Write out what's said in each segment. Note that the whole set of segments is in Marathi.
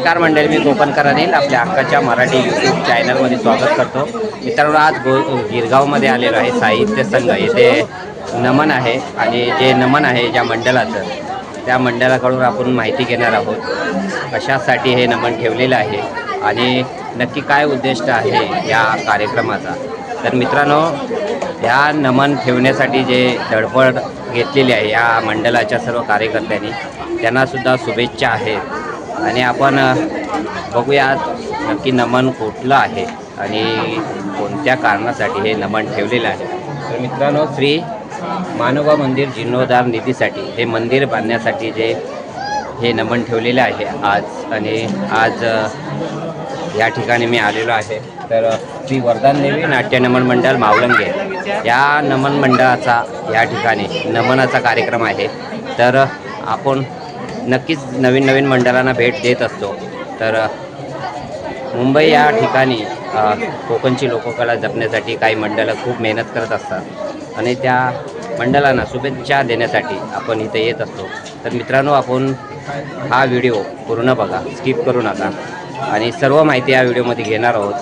नमस्कार मंडळी मी कोकणकर अनिल आपल्या हक्काच्या मराठी यूट्यूब चॅनलमध्ये स्वागत करतो. मित्रांनो आज गो गिरगावमध्ये आलेलो आहे साहित्य संघ. येथे नमन आहे आणि जे नमन आहे ज्या मंडळाचं त्या मंडळाकडून आपण माहिती घेणार आहोत. कशासाठी हे नमन ठेवलेलं आहे आणि नक्की काय उद्दिष्ट आहे या कार्यक्रमाचा. तर मित्रांनो ह्या नमन ठेवण्यासाठी जे धडपड घेतलेली आहे या मंडळाच्या सर्व कार्यकर्त्यांनी त्यांनासुद्धा शुभेच्छा आहेत. आणि आपण बघूयात नक्की नमन कुठलं आहे आणि कोणत्या कारणासाठी हे नमन ठेवलेलं आहे. तर मित्रांनो श्री मानोबा मंदिर जीर्णोद्धार निधीसाठी हे मंदिर बांधण्यासाठी जे हे नमन ठेवलेलं आहे आज आणि आज या ठिकाणी मी आलेलो आहे. तर श्री वरदान देवी नाट्य नमन मंडळ मावलंगे या नमन मंडळाचा या ठिकाणी नमनाचा कार्यक्रम आहे. तर आपण नक्कीच नवीन नवीन मंडळांना भेट देत असतो. तर मुंबई या ठिकाणी कोकणची लोककला जपण्यासाठी काही मंडळं खूप मेहनत करत असतात. आणि त्या मंडळांना शुभेच्छा देण्यासाठी आपण इथे येत असतो. तर मित्रांनो आपण हा व्हिडिओ पूर्ण बघा स्किप करू नका. आणि सर्व माहिती या व्हिडिओमध्ये घेणार आहोत.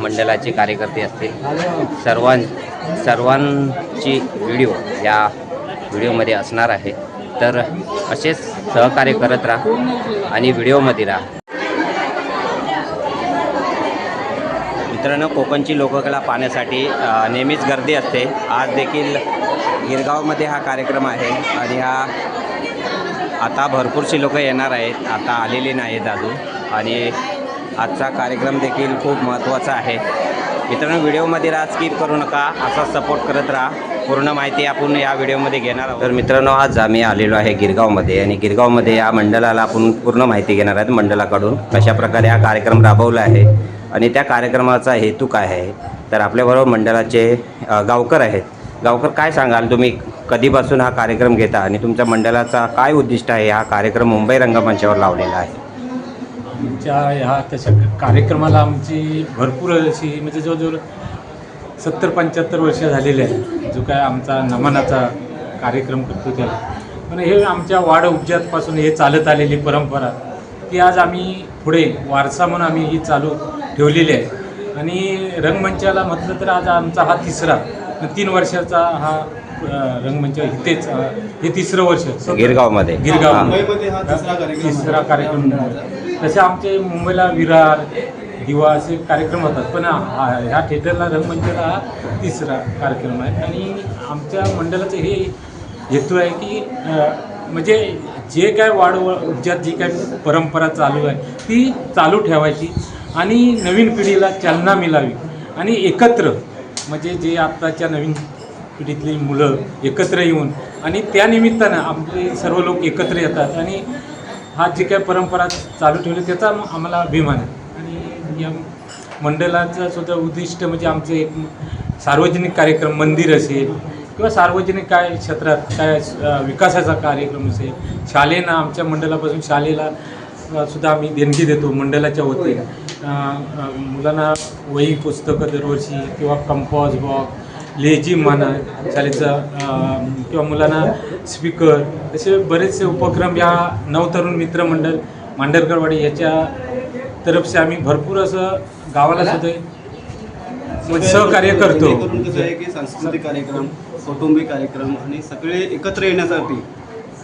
मंडळाचे कार्यकर्ते असतील. सर्वां सर्वांची व्हिडिओ या व्हिडिओमध्ये असणार आहे. तर असेच सहकार्य करत राहा आणि व्हिडिओमध्ये राहा. मित्रांनो कोकणची लोककला पाहण्यासाठी नेहमीच गर्दी असते. आज देखील गिरगावमध्ये हा कार्यक्रम आहे आणि हा आता भरपूरशी लोक येणार आहेत. आता आलेली नाहीत अजून. आणि आजचा कार्यक्रम देखील खूप महत्त्वाचा आहे. मित्रांनो व्हिडिओमध्ये राहा स्किप करू नका. असा सपोर्ट करत राहा. पूर्ण माहिती आपण या व्हिडिओमध्ये घेणार आहोत. तर मित्रांनो आज आम्ही आलेलो आहे गिरगावमध्ये आणि गिरगावमध्ये या मंडळाला आपण पूर्ण माहिती घेणार आहेत मंडळाकडून. कशाप्रकारे हा कार्यक्रम राबवला आहे आणि त्या कार्यक्रमाचा हेतू काय आहे? तर आपल्याबरोबर मंडळाचे गावकर आहेत. गावकर काय सांगाल? तुम्ही कधीपासून हा कार्यक्रम घेता आणि तुमच्या मंडळाचा काय उद्दिष्ट आहे? हा कार्यक्रम मुंबई रंगमंचावर लावलेला आहे. आमच्या ह्या तशा कार्यक्रमाला आमची भरपूर अशी म्हणजे जवळजवळ सत्तर पंच्याहत्तर वर्ष झालेले आहे जो काय आमचा नमनाचा कार्यक्रम करतो त्याला पण हे आमच्या वाढ उपजातपासून हे चालत आलेली परंपरा ती आज आम्ही पुढे वारसा म्हणून आम्ही ही चालू ठेवलेली आहे. आणि रंगमंचाला म्हटलं तर आज आमचा हा तिसरा तीन वर्षाचा हा रंगमंच इथेच हे तिसरं वर्ष. गिरगावमध्ये. गिरगाव. मुंबईमध्ये तिसरा कार्यक्रम. तिसरा कार्यक्रम. तसे आमचे मुंबईला विरार दिवा असे कार्यक्रम होतात. पण हा ह्या थिएटरला रंगमंचला हा तिसरा कार्यक्रम आहे. आणि आमच्या मंडळाचं हे हेतू आहे की म्हणजे जे काय वाढ उपजात जी काय परंपरा चालू आहे ती चालू ठेवायची आणि नवीन पिढीला चालना मिळावी. आणि एकत्र म्हणजे जे आत्ताच्या नवीन पिढीतली मुलं एकत्र येऊन आणि त्यानिमित्तानं आपले सर्व लोक एकत्र येतात. आणि हा जे काय परंपरा चालू ठेवली त्याचा आम्हाला अभिमान आहे. या मंडळाचं सुद्धा उद्दिष्ट म्हणजे आमचं एक सार्वजनिक कार्यक्रम मंदिर असेल किंवा सार्वजनिक काय क्षेत्रात काय विकासाचा कार्यक्रम असेल शाळेनं आमच्या मंडळापासून शाळेला अ, सुद्धा आम्ही देणगी देतो मंडळाच्या वतीने. मुलांना वही पुस्तकं दरवर्षी किंवा कंपॉज बॉक्स लेझिम म्हणा शाळेचा किंवा मुलांना स्पीकर असे बरेचसे उपक्रम या नवतरुण मित्रमंडळ मांडरकरवाडी याच्या तर्फे आम्ही भरपूर असं गावाला सुद्धा म्हणजे सहकार्य करतो. कसं आहे की सांस्कृतिक कार्यक्रम कौटुंबिक कार्यक्रम आणि सगळे एकत्र येण्यासाठी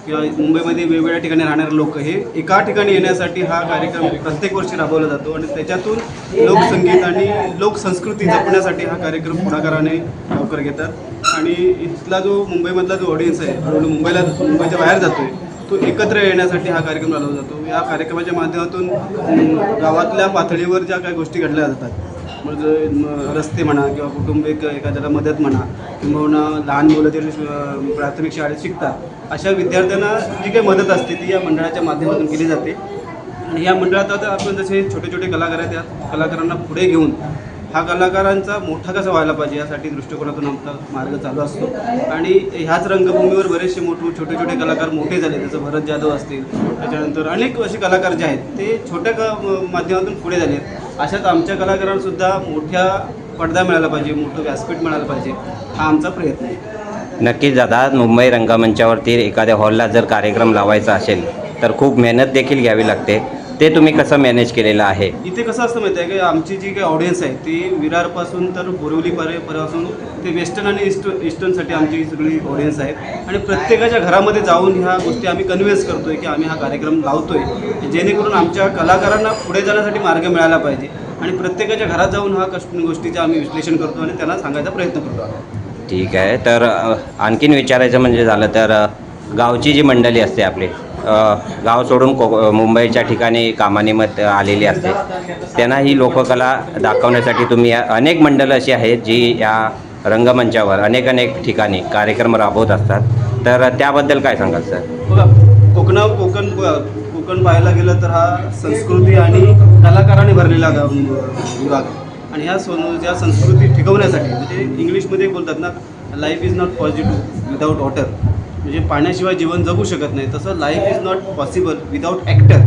किंवा मुंबईमध्ये वेगवेगळ्या ठिकाणी राहणारे लोक हे एका ठिकाणी येण्यासाठी हा कार्यक्रम प्रत्येक वर्षी राबवला जातो आणि त्याच्यातून लोकसंगीत आणि लोकसंस्कृती जपण्यासाठी हा कार्यक्रम पुढाकाराने लवकर घेतात. आणि इथला जो मुंबईमधला जो ऑडियन्स आहे मुंबईला मुंबईच्या बाहेर जातोय तो एकत्र येण्यासाठी हा कार्यक्रम चालवला जातो. या कार्यक्रमाच्या माध्यमातून गावातल्या पातळीवर ज्या काही गोष्टी घडल्या जातात म्हणजे रस्ते म्हणा किंवा कुटुंबिक एखाद्याला मदत म्हणा किंबहुना लहान मुलं जे प्राथमिक शाळेत शिकतात अशा विद्यार्थ्यांना जी काही मदत असते ती या मंडळाच्या माध्यमातून केली जाते. आणि या मंडळात आता आपण जसे छोटे छोटे कलाकार आहेत त्या कलाकारांना पुढे घेऊन हा कलाकारांचा मोठा कसा व्हायला पाहिजे यासाठी दृष्टिकोनातून आमचा मार्ग चालू असतो. आणि ह्याच रंगभूमीवर बरेचसे मोठे छोटे छोटे कलाकार मोठे झाले. जसं भरत जाधव असतील त्याच्यानंतर अनेक असे कलाकार जे आहेत ते छोट्या क म- माध्यमातून पुढे झाले आहेत. अशाच आमच्या कलाकारांसुद्धा मोठ्या पडदा मिळाला पाहिजे मोठं व्यासपीठ मिळालं पाहिजे हा आमचा प्रयत्न आहे. नक्कीच दादा मुंबई रंगमंचावरती एखाद्या हॉलला जर कार्यक्रम लावायचा असेल तर खूप मेहनत देखील घ्यावी लागते. ते तुम्ही कसं मॅनेज केलेलं आहे? इथे कसं असतं माहिती आहे की आमची जी काही ऑडियन्स आहे ती विरारपासून तर बोरिवलीपर्यंत ते वेस्टर्न आणि ईस्ट ईस्टर्नसाठी आमची सगळी ऑडियन्स आहे. आणि प्रत्येकाच्या घरामध्ये जाऊन ह्या गोष्टी आम्ही कन्व्हिन्स करतोय की आम्ही हा कार्यक्रम लावतोय. जेणेकरून आमच्या कलाकारांना पुढे जाण्यासाठी मार्ग मिळाला पाहिजे. आणि प्रत्येकाच्या घरात जाऊन हा कष्ट गोष्टीचे आम्ही विश्लेषण करतो आणि त्यांना सांगायचा प्रयत्न करतो ठीक आहे. तर आणखीन विचारायचं म्हणजे झालं तर गावची जी मंडळी असते आपली गाव सोडून को मुंबईच्या ठिकाणी कामानिमित्त आलेली असते. त्यांना ही लोककला दाखवण्यासाठी तुम्ही अनेक मंडळं अशी आहेत जी या रंगमंचावर अनेक अनेक ठिकाणी कार्यक्रम राबवत असतात. तर त्याबद्दल काय सांगाल सर? बघा कोकणा कोकण कोकण पाहायला गेलं तर हा संस्कृती आणि कलाकाराने भरलेला विभाग. आणि ह्या सोन ज्या संस्कृती टिकवण्यासाठी म्हणजे इंग्लिशमध्ये बोलतात ना life is not positive without water म्हणजे पाण्याशिवाय जीवन जगू शकत नाही. तसं life is not possible without actor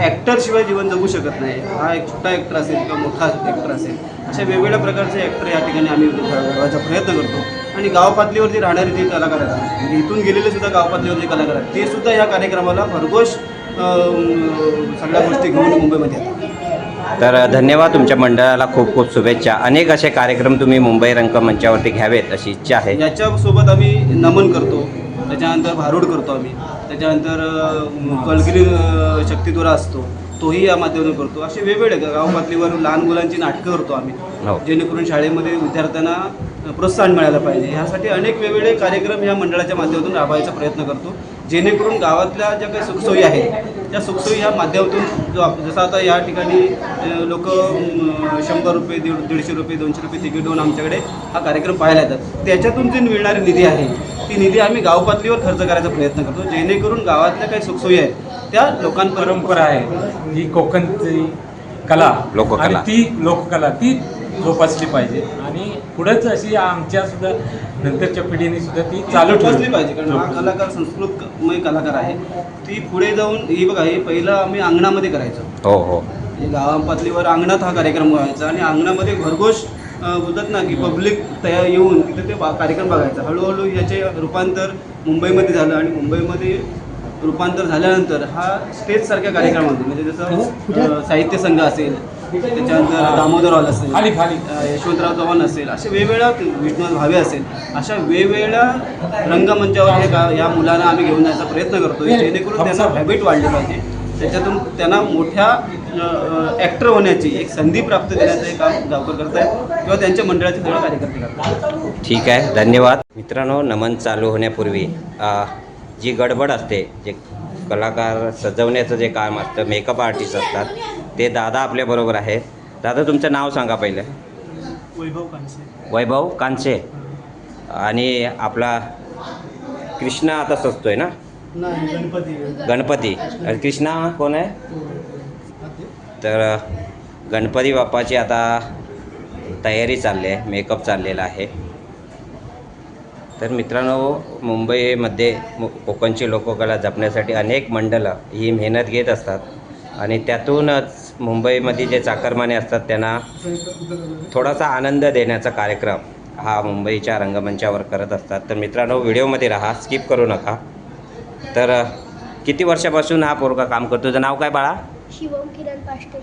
ॲक्टरशिवाय जीवन जगू शकत नाही. हा एक छोटा ॲक्टर असेल किंवा मोठा ॲक्टर असेल अशा वेगवेगळ्या प्रकारचे ॲक्टर या ठिकाणी आम्ही घडवायचा प्रयत्न करतो. आणि गाव पातळीवर जे राहणारे जे कलाकार आहेत म्हणजे इथून गेलेले सुद्धा गाव पातळीवर जे कलाकार आहेत ते सुद्धा या कार्यक्रमाला भरघोष सगळ्या गोष्टी घेऊन मुंबईमध्ये येतात. तर धन्यवाद तुमच्या मंडळाला खूप खूप शुभेच्छा. अनेक असे कार्यक्रम तुम्ही मुंबई रंगमंचावरती घ्यावेत अशी इच्छा आहे. याच्यासोबत आम्ही नमन करतो. त्याच्यानंतर भारूड करतो आम्ही. त्याच्यानंतर कलगिरी शक्तिद्वारा असतो तोही या माध्यमातून करतो. असे वेगवेगळे गाव पातळीवर लहान मुलांची नाटकं करतो आम्ही. हो. जेणेकरून शाळेमध्ये विद्यार्थ्यांना प्रोत्साहन मिळालं पाहिजे. ह्यासाठी अनेक वेगवेगळे कार्यक्रम या मंडळाच्या माध्यमातून राबवायचा प्रयत्न करतो. जेणेकरून गावातल्या ज्या काही सुखसोयी आहेत त्या सुखसोयी ह्या माध्यमातून जो जसं आता या ठिकाणी लोक शंभर रुपये दीड दीडशे रुपये दोनशे रुपये तिकीट देऊन आमच्याकडे हा कार्यक्रम पाहायला येतात. त्याच्यातून जी मिळणारी निधी आहे ती निधी आम्ही गाव पातळीवर खर्च करायचा प्रयत्न करतो. जेणेकरून गावातल्या काही सुखसोयी आहेत त्या लोकांपर्यंत परंपरा आहे. ही कोकणची कला. लोककला. ती लोककला ती जोपासली पाहिजे. आणि पुढेच अशी आमच्या सुद्धा नंतरच्या पिढीने सुद्धा ती चालू ठेवली. पाहिजे कारण हा कलाकार संस्कृतमय कलाकार आहे. ती पुढे जाऊन ही बघा हे पहिलं आम्ही अंगणामध्ये करायचो. हो हो. म्हणजे गावा पातळीवर अंगणात हा कार्यक्रम व्हायचा आणि अंगणामध्ये घरघोष बोलतात ना की पब्लिक तयार येऊन तिथे ते बा- कार्यक्रम बघायचा. हळूहळू याचे रूपांतर मुंबईमध्ये झालं आणि मुंबईमध्ये रूपांतर झाल्यानंतर हा स्टेजसारख्या कार्यक्रमामध्ये म्हणजे जसं साहित्य संघ असेल त्याच्यानंतर दामोदर हॉल असेल खाली खाली. अ, यशवंतराव चव्हाण असेल असे वेगवेगळ्या विष्णू भावे असेल अशा वेगवेगळ्या रंगमंचावर हे गा या मुलांना आम्ही घेऊन जायचा प्रयत्न करतोय जेणेकरून त्यांना हॅबिट वाढली पाहिजे. त्याच्यातून त्यांना मोठ्या ॲक्टर होण्याची एक संधी प्राप्त देण्याचं हे काम गावकर करत आहेत किंवा त्यांच्या मंडळाचे सगळे कार्यकर्ते करतात ठीक आहे धन्यवाद. मित्रांनो नमन चालू होण्यापूर्वी जी गडबड असते जे कलाकार सजवण्याचं जे काम असतं मेकअप आर्टिस्ट असतात ते दादा आपल्याबरोबर आहेत. दादा तुमचं नाव सांगा पहिलं. वैभव कांसे. वैभव कांचे आणि आपला कृष्णा आता सजतोय ना? गणपती. गणपती. आणि कृष्णा कोण आहे? तर गणपती बाप्पाची आता तयारी चालली आहे मेकअप चाललेला आहे. तर मित्रांनो मुंबईमध्ये मु- कोकणची लोककला जपण्यासाठी अनेक मंडळं ही मेहनत घेत असतात. आणि त्यातूनच मुंबईमध्ये जे चाकरमाने असतात त्यांना थोडासा आनंद देण्याचा कार्यक्रम हा मुंबईच्या रंगमंचावर करत असतात. तर मित्रांनो व्हिडिओमध्ये राहा स्किप करू नका. तर किती वर्षापासून हा पोरगा काम करतो? तुझं नाव काय बाळा? शिवम किरण पाष्टे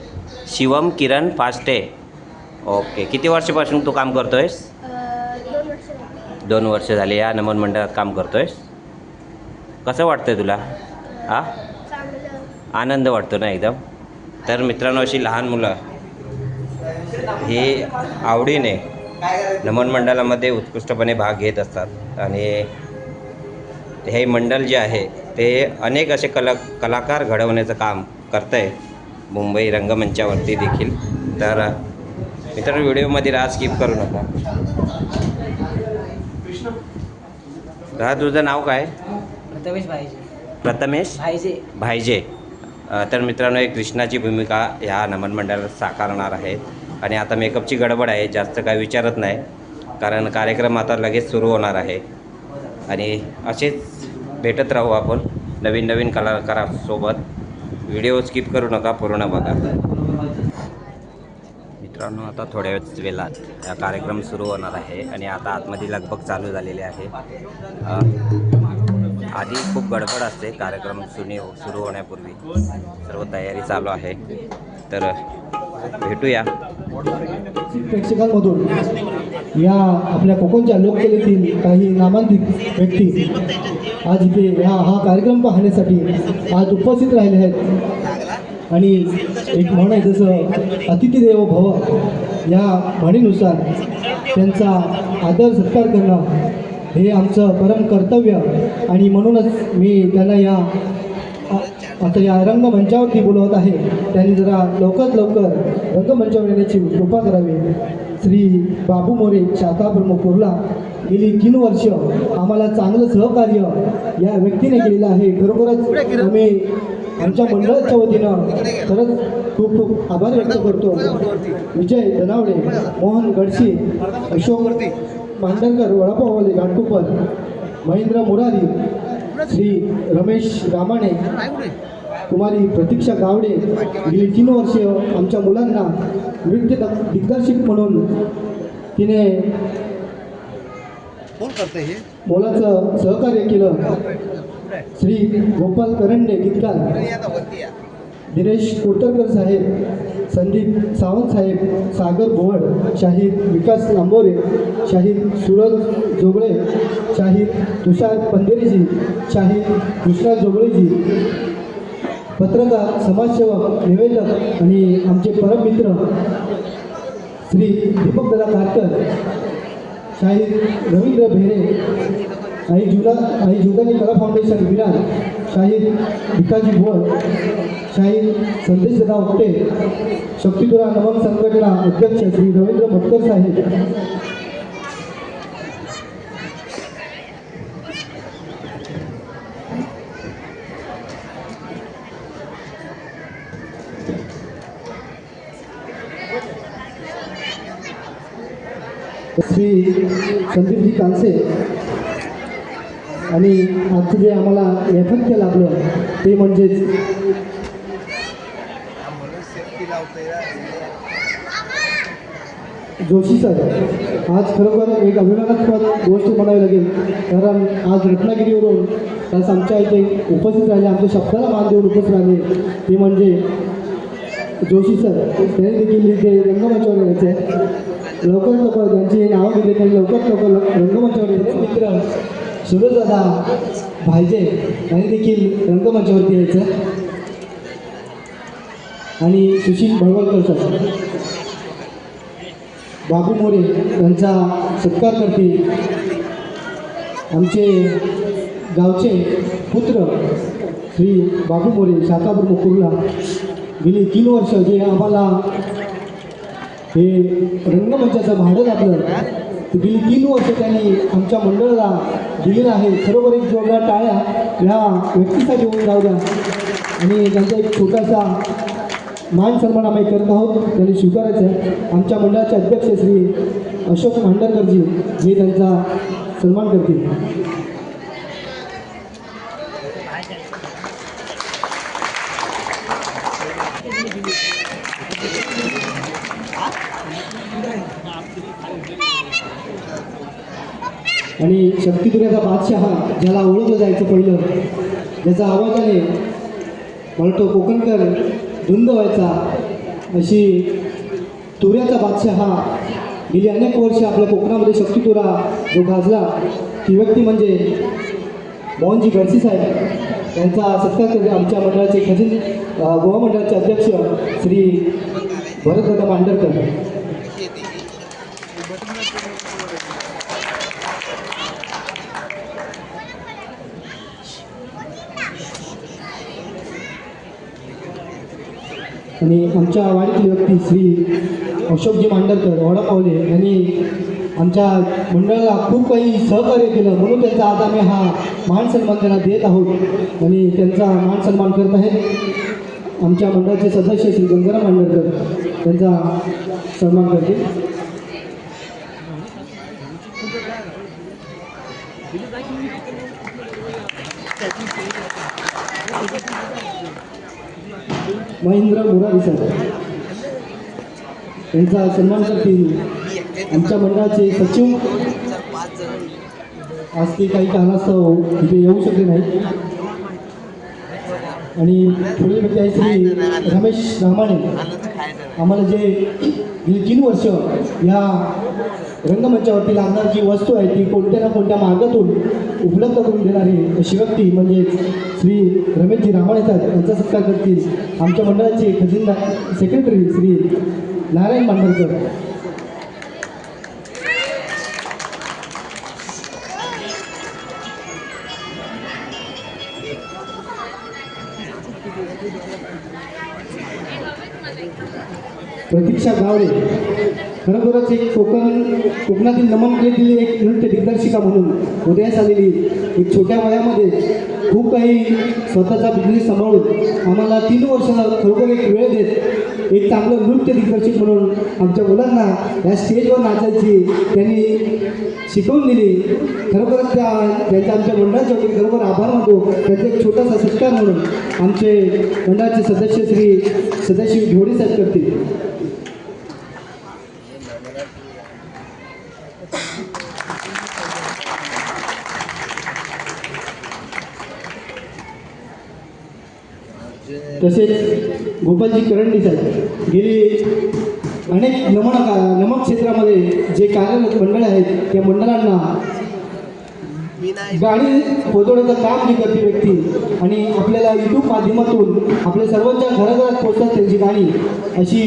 शिवम किरण फास्टे ओके. किती वर्षापासून तू काम करतोयस? दोन वर्ष झाली. दोन वर्ष झाली. या नमन मंडळात काम करतोयस? कसं वाटतंय तुला? हा चांगलं. आनंद वाटतो ना एकदम? तर मित्रांनो अशी लहान मुलं. ही आवडीने नमन मंडळामध्ये उत्कृष्टपणे भाग घेत असतात. आणि हे मंडळ जे आहे ते अनेक असे कला कलाकार घडवण्याचं काम करतं आहे मुंबई रंगमंचावरती देखील. तर मित्रांनो व्हिडिओमध्ये राहा स्किप करू नका. दादा तुझं नाव काय? प्रथमेश भाईजे. प्रथमेश भाईजे. भाईजे. तर मित्रांनो एक कृष्णाची भूमिका ह्या नमन मंडळात साकारणार आहे. आणि आता मेकअपची गडबड आहे जास्त काय विचारत नाही. कारण कार्यक्रम आता लगेच सुरू होणार आहे. आणि असेच भेटत राहू आपण नवीन नवीन कलाकारासोबत. व्हिडिओ स्किप करू नका पूर्ण बघा. मित्रांनो आता थोड्या वेळ वेळात हा कार्यक्रम सुरू होणार आहे आणि आता आतमध्ये लगबग चालू झालेले आहे. आधी खूप गडबड असते कार्यक्रम सुनी सुरू होण्यापूर्वी. सर्व तयारी चालू आहे. तर भेटूया. प्रेक्षकांमधून या आपल्या कोकणच्या लोककलेतील काही नामांकित व्यक्ती आज इथे या हा कार्यक्रम पाहण्यासाठी आज उपस्थित राहिले आहेत. आणि एक म्हण आहे जसं अतिथी देवो भव या म्हणीनुसार त्यांचा आदर सत्कार करणं हे आमचं परम कर्तव्य. आणि म्हणूनच मी त्यांना या आता या रंगमंचावरती बोलवत आहे. त्यांनी जरा लवकरात लवकर रंगमंचावर येण्याची कृपा करावी. श्री बाबू मोरे शाखा प्रमुख कुर्ला गेली तीन वर्ष आम्हाला चांगलं सहकार्य या व्यक्तीने केलेलं आहे. खरोखरच आम्ही आमच्या मंडळाच्या वतीनं खरंच खूप खूप आभार व्यक्त करतो. विजय धनावडे मोहन गडशी अशोक मांडरकर वडापाववाले घाटकोपर महेंद्र मुरारी श्री रमेश रामाणे कुमारी प्रतीक्षा गावडे गेली तीन वर्ष आमच्या मुलांना नृत्य दिग्दर्शक म्हणून तिने मोलाचं सहकार्य केलं. श्री गोपाल करंडे गीतकार. दिनेश कोटरकर साहेब संदीप सावंत साहेब सागर भोवड शाहीर विकास लांबोरे शाहीर सूरज जोगळे शाहीर तुषार पंधेरीजी शाहीर कृष्णा जोगळेजी पत्रकार समाजसेवक निवेदक आणि आमचे परममित्र श्री दीपक दादा कारकर शाहीर रवींद्र भेरे आई जुला आई जुगानी कला फाउंडेशन विराज शाहीर भिकाजी भोळ शाहीर संदेश सदा उपटे शक्तिपुरा नवम संघटना अध्यक्ष श्री रवींद्र भटकर साहेब. श्री संदीपजी कांसे आणि आजचं जे आम्हाला यथाख्य लाभलं ते म्हणजेच जोशी सर आज खरोखर एक अभिमानास्पद गोष्ट म्हणावी लागेल. कारण आज रत्नागिरीवरून आज आमच्या इथे उपस्थित राहिले आमच्या शब्दाला मान देऊन उपस्थित राहिले. ते म्हणजे जोशी सर त्यांनी देखील इथे रंगमंचावर यायचे. आहे लवकरात लवकर त्यांची नावं दिली त्यांनी लवकरात लवकर रंगमंचावर यायचे. मित्र सूरजदादा भाईजे यांनी देखील रंगमंचावरती यायचं. आणि सुशील भडवलकर सर. बाबू मोरे यांचा सत्कार करतील. आमचे गावचे पुत्र श्री बाबू मोरे शाखाप्रमुख कुर्ला गेली तीन वर्ष जे आम्हाला हे रंगमंचाचं भाडं लागलं ते गेली तीन वर्ष त्यांनी आमच्या मंडळाला दिलेलं आहे. खरोखर एक जोरदार टाळ्या ह्या व्यक्तीसाठी होऊन जाऊ द्या. आणि त्यांचा एक छोटासा मान सन्मान आम्ही करत आहोत. त्यांनी स्वीकारायचं आहे. आमच्या मंडळाचे अध्यक्ष श्री अशोक मांडरकरजी हे त्यांचा सन्मान करतील. आणि शक्तिपुराचा बादशहा ज्याला ओळखलं जायचं पहिलं ज्याचा आवाजाने मला तो कोकणकर धुंद व्हायचा अशी तुऱ्याचा बादशाह हा गेली अनेक वर्ष आपल्या कोकणामध्ये शक्तितुरा जो गाजला ती व्यक्ती म्हणजे मोहनजी गडसी साहेब. यांचा सत्कार करून आमच्या मंडळाचे खजिन गोवा मंडळाचे अध्यक्ष श्री भरतदादा मांडरकर. आणि आमच्या वाडीतील व्यक्ती श्री अशोकजी मांडरकर वडापावले यांनी आमच्या मंडळाला खूप काही सहकार्य केलं. म्हणून त्यांचा आज आम्ही हा मान सन्मान त्यांना देत आहोत. आणि त्यांचा मान सन्मान करत आहेत आमच्या मंडळाचे सदस्य श्री गंगाराम मांडरकर त्यांचा सन्मान करतील. महेंद्र मुरारी सर यांचा सन्मान करतील आमच्या मंडळाचे सचिव. आज ते काही कारणास्तव तिथे येऊ शकले नाही आणि पुढील व्यक्ती आहे श्री रमेश रामाने. आम्हाला जे गेली तीन वर्ष या रंगमंचावरती लागणारी जी वस्तू आहे ती कोणत्या ना कोणत्या मार्गातून उपलब्ध करून देणारी अशी व्यक्ती म्हणजेच श्री रमेशजी रामाणे यांचा सत्कार करतील आमच्या मंडळाचे खजिनदार सेक्रेटरी श्री नारायण मांडरकर. प्रतीक्षा गावडे खरोखरच एक कोकण कोकणातील नमन केलेली एक नृत्य दिग्दर्शिका म्हणून उदयास आलेली एक छोट्या वयामध्ये खूप काही स्वतःचा बिझनेस सांभाळून आम्हाला तीन वर्ष खरोखर एक वेळ देत एक चांगलं नृत्य दिग्दर्शक म्हणून आमच्या मुलांना या स्टेजवर नाचायची त्यांनी शिकवून दिली. खरोखरच त्या त्यांच्या आमच्या मंडळाच्या वतीने खरोखर आभार मानतो. त्याचा एक छोटासा सत्कार म्हणून आमचे मंडळाचे सदस्य श्री सदाशिव घोडे साहेब करतील. तसेच गोपालजी करंडी साहेब गेली अनेक नमन नमक क्षेत्रामध्ये जे कार्यरत मंडळ आहेत त्या मंडळांना गाडी पोचवण्याचं काम जी करते व्यक्ती. आणि आपल्याला यूट्यूब माध्यमातून आपल्या सर्वांच्या घराघरात पोचतात त्यांची गाणी. अशी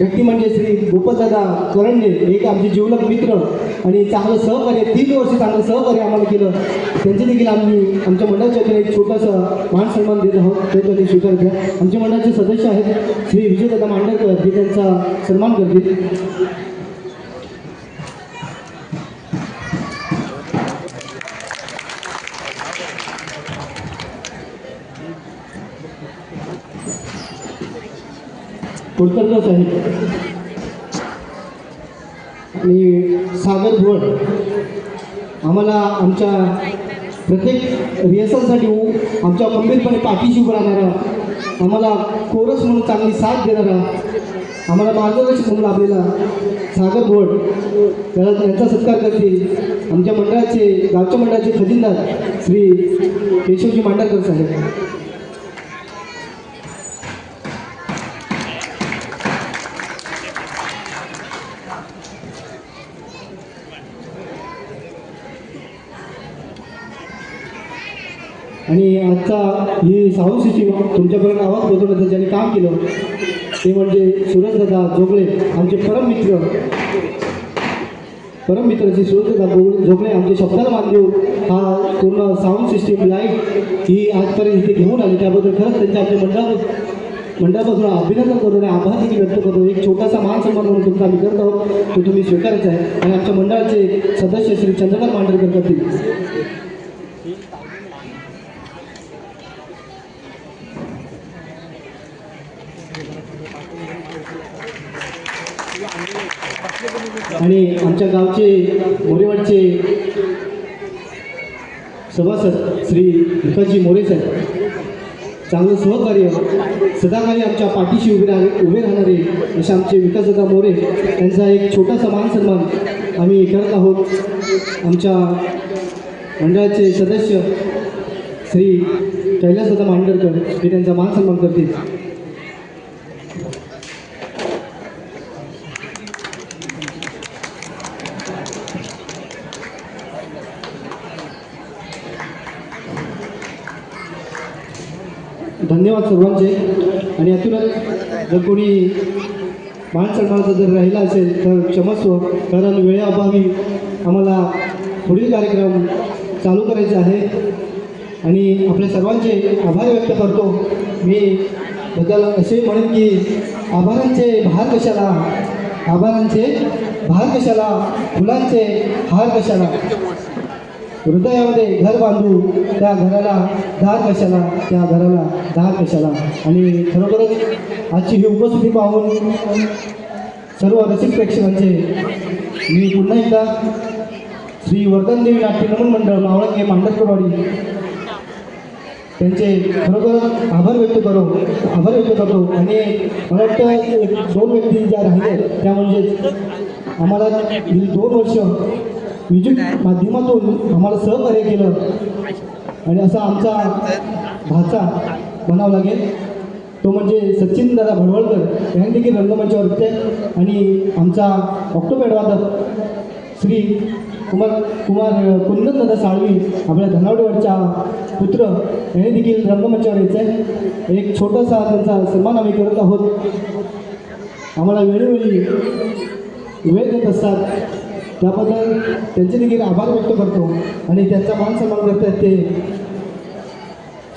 व्यक्ती म्हणजे श्री गोपालदादा करंडे एक आमचे जीवलक मित्र आणि चांगलं सहकार्य तीन वर्ष चांगलं सहकार्य आम्हाला केलं. त्यांचे देखील आम्ही आमच्या मंडळाच्या वतीने एक छोटासा मान सन्मान देत आहोत. त्याच्यासाठी स्वीकार द्या आमच्या मंडळाचे सदस्य आहेत श्री विजयदादा मांडरकर हे त्यांचा सन्मान करतील. कृतज्ञच साहेब आणि सागर भुवड आम्हाला आमच्या प्रत्येक रिहर्सलसाठी उ- आमच्या गंभीरपणे पाठीशी उभं राहणारा आम्हाला कोरस म्हणून चांगली साथ देणारा आम्हाला मार्गदर्शक म्हणून लाभलेला सागर भोड त्याला त्यांचा सत्कार करतील आमच्या मंडळाचे गावच्या मंडळाचे खजिनदार श्री केशवजी मांडरकर साहेब. आणि आजचा ही साऊंड सिस्टीम तुमच्यापर्यंत आवाज पोहोचवण्याचं ज्यांनी काम केलं ते म्हणजे सुरजदादा जोगळे आमचे परममित्र परममित्र श्री सुरजदादा गो- जोगळे आमचे शब्दाला मान देऊ हा पूर्ण साऊंड सिस्टीम लाइट ही आजपर्यंत इथे घेऊन आली. त्याबद्दल खरंच त्यांच्या आमच्या मंडळात मंडळापासून अभिनंदन करतो आणि आभार देखील व्यक्त करतो. एक छोटासा मान सन्मान म्हणून तुमचा आम्ही करत आहोत. तो तुम्ही स्वीकारायचा आहे. आणि आमच्या मंडळाचे सदस्य श्री चंद्रकांत मांडरकर करतील. आणि आमच्या गावचे मोरेवाडचे सभासद श्री विकासजी मोरे साहेब. चांगलं सहकार्य सदाकाळी आमच्या पाठीशी उभे राह उभे राहणारे असे आमचे विकासदा मोरे त्यांचा एक छोटासा मान सन्मान आम्ही करत आहोत. आमच्या मंडळाचे सदस्य श्री कैलासदा मांडरकर हे त्यांचा मान सन्मान करतील. धन्यवाद सर्वांचे. आणि यातूनच जर कोणी मान सन्मानाचा जर राहिला असेल तर क्षमस्व. कारण वेळेअभावी आम्हाला पुढील कार्यक्रम चालू करायचे आहे. आणि आपल्या सर्वांचे आभार व्यक्त करतो. मी बद्दल असे म्हणेन की आभारांचे भार कशाला? आभारांचे भार कशाला? फुलांचे हार कशाला? हृदयामध्ये घर बांधू त्या घराला धार कशाला त्या घराला धार कशाला? आणि खरोखरच आजची ही उपस्थिती पाहून सर्व रसिक प्रेक्षकांचे मी पुन्हा एकदा श्री वर्धनदेवी नाट्य नमन मंडळ मावळंगे मांडरकरवाडी त्यांचे खरोखर आभार व्यक्त करो आभार व्यक्त करतो. आणि मला वाटतं एक दोन व्यक्ती ज्या राहिल्या त्या म्हणजे आम्हाला दोन वर्ष म्युझिक माध्यमातून आम्हाला सहकार्य केलं. आणि असा आमचा भाचा म्हणावा लागेल. तो म्हणजे सचिन दादा भडवळकर. यांनी देखील रंगमंचावर होते आणि आमचा ऑक्टोपेड वादक श्री कुमार कुमार कुंदन दादा साळवी आपल्या धनावडेवाडच्या पुत्र यांनी देखील रंगमंचावर यायचं आहे एक छोटासा त्यांचा सन्मान आम्ही करत आहोत. आम्हाला वेळोवेळी वेळ देत असतात. त्याबद्दल त्यांचे देखील आभार व्यक्त करतो आणि त्यांचा मान सन्मान करतात ते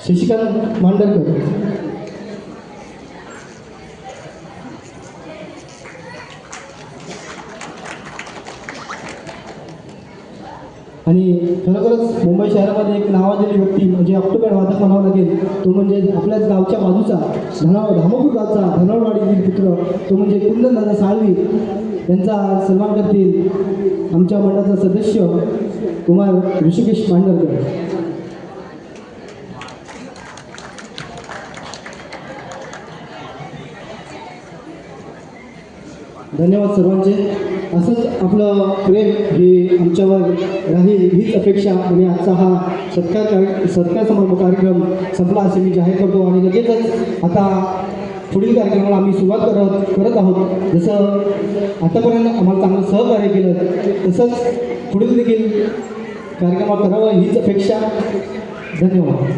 शशिकांत मांडरकर आणि खरोखरच मुंबई शहरामध्ये एक नावाजलेली व्यक्ती म्हणजे ऑक्टोबर वादक म्हणावं लागेल तो म्हणजे आपल्याच गावच्या बाजूचा धनाव धामपूर गावचा धनवडवाडीतील पुत्र तो म्हणजे कुंदन दादा साळवी. यांचा सन्मान करतील. आमच्या मंडळाचा सदस्य कुमार ऋषिकेश मांडरकर. धन्यवाद सर्वांचे. असंच आपलं प्रेम हे आमच्यावर राहील हीच अपेक्षा आणि आजचा हा सत्कार सत्कार समारंभ कार्यक्रम संपला असे मी जाहीर करतो आणि लगेचच आता पुढील कार्यक्रमाला आम्ही सुरुवात करत करत आहोत. जसं आतापर्यंत आम्हाला चांगलं सहकार्य केलं तसंच पुढील देखील कार्यक्रमात करावं हीच अपेक्षा. धन्यवाद.